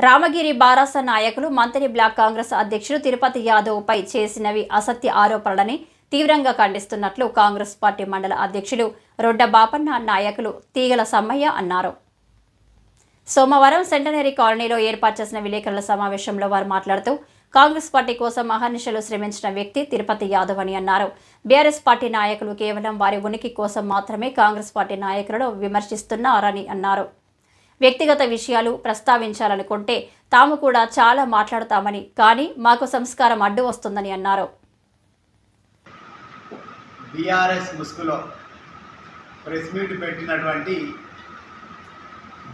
రామగిరి బారాస నాయకులు మంత్రి బ్లాక్ కాంగ్రెస్ అధ్యక్షుడు తిరుపతి యాదవ్పై చేసినవి అసత్య ఆరోపణలని తీవ్రంగా ఖండిస్తున్నట్లు కాంగ్రెస్ పార్టీ మండల అధ్యక్షులు రొడ్డ బాపన్న నాయకులు తీగల సమ్మయ్య అన్నారు. సోమవారం సెంటనరీ కాలనీలో ఏర్పాటు చేసిన విలేకరుల సమావేశంలో వారు మాట్లాడుతూ కాంగ్రెస్ పార్టీ కోసం అహర్నిశలు శ్రమించిన వ్యక్తి తిరుపతి యాదవ్ అని అన్నారు. బీఆర్ఎస్ పార్టీ నాయకులు కేవలం వారి ఉనికి కోసం మాత్రమే కాంగ్రెస్ పార్టీ నాయకులను విమర్శిస్తున్నారని అన్నారు. వ్యక్తిగత విషయాలు ప్రస్తావించాలనుకుంటే తాము కూడా చాలా మాట్లాడతామని కానీ మాకు సంస్కారం అడ్డు వస్తుందని అన్నారు. బీఆర్ఎస్ ముసుగులో ప్రెస్ మీట్ పెట్టినటువంటి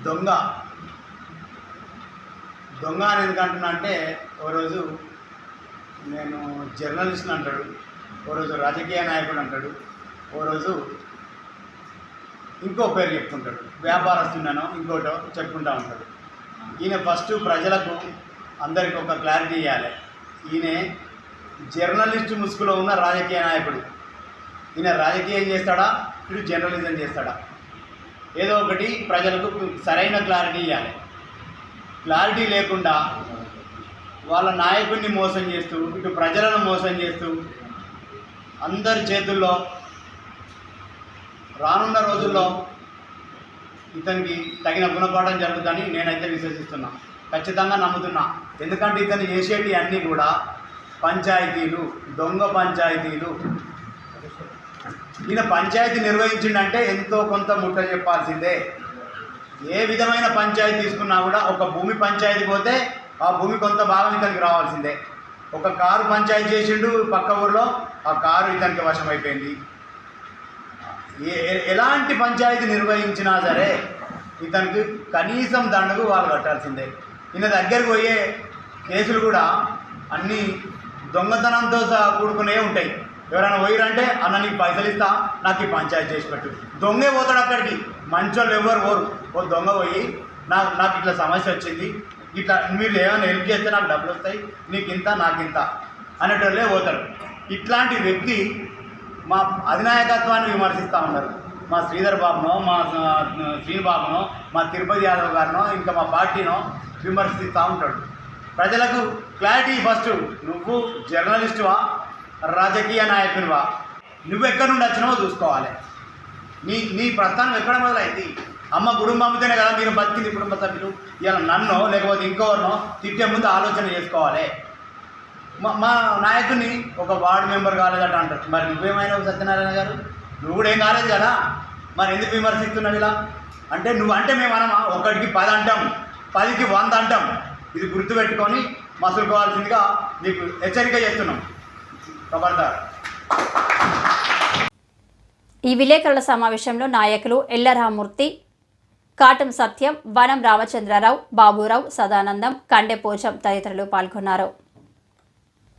దొంగ. దొంగ అని ఎందుకంటున్నా అంటే ఓ రోజు నేను జర్నలిస్ట్ అంటాడు ఓ రోజు రాజకీయ నాయకుడు అంటాడు ఓ రోజు ఇంకో పేరు చెప్పుకుంటాడు వ్యాపారస్తున్నానో ఇంకోటో చెప్పుకుంటా ఉంటాడు. ఈయన ఫస్ట్ ప్రజలకు అందరికి ఒక క్లారిటీ ఇవ్వాలి ఈయన జర్నలిస్ట్ ముసుగులో ఉన్న రాజకీయ నాయకుడు. ఈయన రాజకీయం చేస్తాడా? ఇటు జర్నలిజం చేస్తాడా? ఏదో ఒకటి ప్రజలకు సరైన క్లారిటీ ఇవ్వాలి క్లారిటీ లేకుండా వాళ్ళ నాయకుడిని మోసం చేస్తూ ఇటు ప్రజలను మోసం చేస్తూ అందరి చేతుల్లో రానున్న రోజుల్లో ఇతనికి తగిన గుణపాఠం జరుగుతుందని నేనైతే విశ్వసిస్తున్నా. ఖచ్చితంగా నమ్ముతున్నా. ఎందుకంటే ఇతను చేసేటి అన్నీ కూడా పంచాయతీలు దొంగ పంచాయతీలు. ఈయన పంచాయతీ నిర్వహించిండంటే ఎంతో కొంత ముట్ట చెప్పాల్సిందే. ఏ విధమైన పంచాయతీ తీసుకున్నా కూడా ఒక భూమి పంచాయతీ పోతే ఆ భూమి కొంత భాగం ఇతనికి రావాల్సిందే. ఒక కారు పంచాయతీ చేసిండు పక్క ఊర్లో ఆ కారు ఇతనికి వశమైపోయింది. ఎలాంటి పంచాయతీ నిర్వహించినా సరే ఇతనికి కనీసం దండకు వాళ్ళు కట్టాల్సిందే. ఈయన దగ్గరికి పోయే కేసులు కూడా అన్నీ దొంగతనంతో కూడుకునే ఉంటాయి. ఎవరైనా పోయిరంటే అన్న నీకు పైసలు ఇస్తా నాకు ఈ పంచాయతీ చేసి పెట్టు. దొంగే పోతాడు అక్కడికి. మంచోళ్ళు ఎవరు పోరు. ఓ దొంగ పోయి నాకు నాకు ఇట్లా సమస్య వచ్చింది. ఇట్లా మీరు ఏమైనా హెల్ప్ చేస్తే నాకు డబ్బులు వస్తాయి. నీకు ఇంత నాకు ఇంత అనేటోళ్ళే పోతారు. ఇట్లాంటి వ్యక్తి మా అధినాయకత్వాన్ని విమర్శిస్తూ ఉన్నారు. మా శ్రీధర్ బాబునో మా ఆ, బాబునో మా తిరుపతి యాదవ్ గారినో ఇంకా మా పార్టీనో విమర్శిస్తూ ఉంటాడు. ప్రజలకు క్లారిటీ ఫస్ట్. నువ్వు జర్నలిస్టువా? రాజకీయ నాయకునివా? నువ్వు ఎక్కడి నుండి వచ్చినావో చూసుకోవాలి. నీ నీ ప్రస్థానం ఎక్కడ మొదలైంది? అమ్మ కుటుంబం అమ్మితేనే కదా మీరు బతికింది కుటుంబ సభ్యులు. ఇలా నన్నో లేకపోతే ఇంకోరినో తిట్టే ముందు ఆలోచన చేసుకోవాలి. మా మా నాయకుడిని ఒక వార్డు మెంబర్ కాలేదట అంటారు. మరి నువ్వేమైనా సత్యనారాయణ గారు? నువ్వు కూడా ఏం కాలేదు కదా? మరి ఎందుకు విమర్శిస్తున్నావు ఇలా? అంటే నువ్వు అంటే మేము అనమా? ఒకటికి పది అంటాం. పదికి వంద అంటాం. ఇది గుర్తుపెట్టుకొని మసులుకోవాల్సిందిగా నీకు హెచ్చరిక చేస్తున్నాం. ఖబర్దార్ ఈ విలేకరుల సమావేశంలో నాయకులు ఎల్లరామూర్తి కాటం సత్యం వనం రామచంద్రరావు బాబురావు సదానందం కండెపోచం తదితరులు పాల్గొన్నారు.